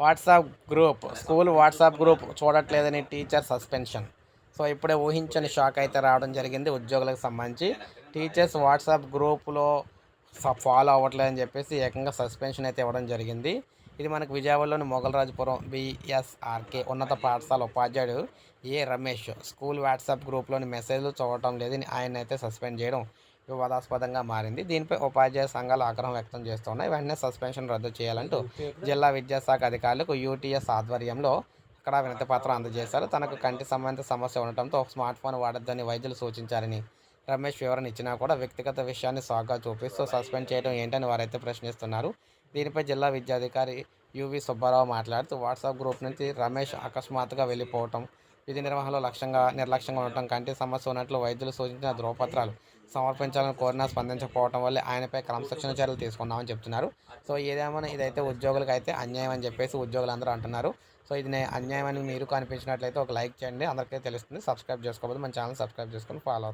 WhatsApp group school WhatsApp group చూడట్లేదని teacher suspension. So ఇప్పుడే ఊహించని shock అయితే రావడం జరిగింది ఉద్యోగులకు సంబంధించి. టీచర్స్ వాట్సాప్ గ్రూప్లో ఫాలో అవ్వట్లేదని చెప్పేసి ఏకంగా సస్పెన్షన్ అయితే ఇవ్వడం జరిగింది. ఇది మనకు విజయవాడలోని మొగలరాజపురం బిఎస్ఆర్కే ఉన్నత పాఠశాల ఉపాధ్యాయుడు ఏ రమేష్. స్కూల్ వాట్సాప్ గ్రూప్లోని మెసేజ్లు చూడటం లేదని ఆయన అయితే సస్పెండ్ చేయడం వివాదాస్పదంగా మారింది. దీనిపై ఉపాధ్యాయ సంఘాలు ఆగ్రహం వ్యక్తం చేస్తున్నాయి. వెంటనే సస్పెన్షన్ రద్దు చేయాలంటూ జిల్లా విద్యాశాఖ అధికారులకు యూటీఎస్ ఆధ్వర్యంలో ఇక్కడ వినతి పత్రం అందజేశారు. తనకు కంటి సంబంధిత సమస్య ఉండటంతో ఒక స్మార్ట్ ఫోన్ వాడొద్దని వైద్యులు సూచించారని రమేష్ వివరణ ఇచ్చినా కూడా వ్యక్తిగత విషయాన్ని సాగా చూపిస్తూ సస్పెండ్ చేయడం ఏంటని వారైతే ప్రశ్నిస్తున్నారు. దీనిపై జిల్లా విద్యాధికారి యువి సుబ్బారావు మాట్లాడుతూ వాట్సాప్ గ్రూప్ నుంచి రమేష్ అకస్మాత్తుగా వెళ్ళిపోవటం విధి నిర్వహణలో లక్ష్యంగా నిర్లక్ష్యంగా ఉండటం కంటి సమస్య ఉన్నట్లు వైద్యులు సూచించిన ధ్రువపత్రాలు సమర్పించాలని కోరినా స్పందించకపోవడం వల్ల ఆయనపై క్రమశిక్షణ చర్యలు తీసుకున్నామని చెప్తున్నారు. సో ఏదేమైనా ఇదైతే ఉద్యోగులకు అయితే అన్యాయం అని చెప్పేసి ఉద్యోగులందరూ అంటున్నారు. సో ఇది అన్యాయం అని మీరు కనిపించినట్లయితే ఒక లైక్ చేయండి. అందరికీ తెలుస్తుంది. సబ్స్క్రైబ్ చేసుకోకపోతే మన ఛానల్ సబ్స్క్రైబ్ చేసుకొని ఫాలో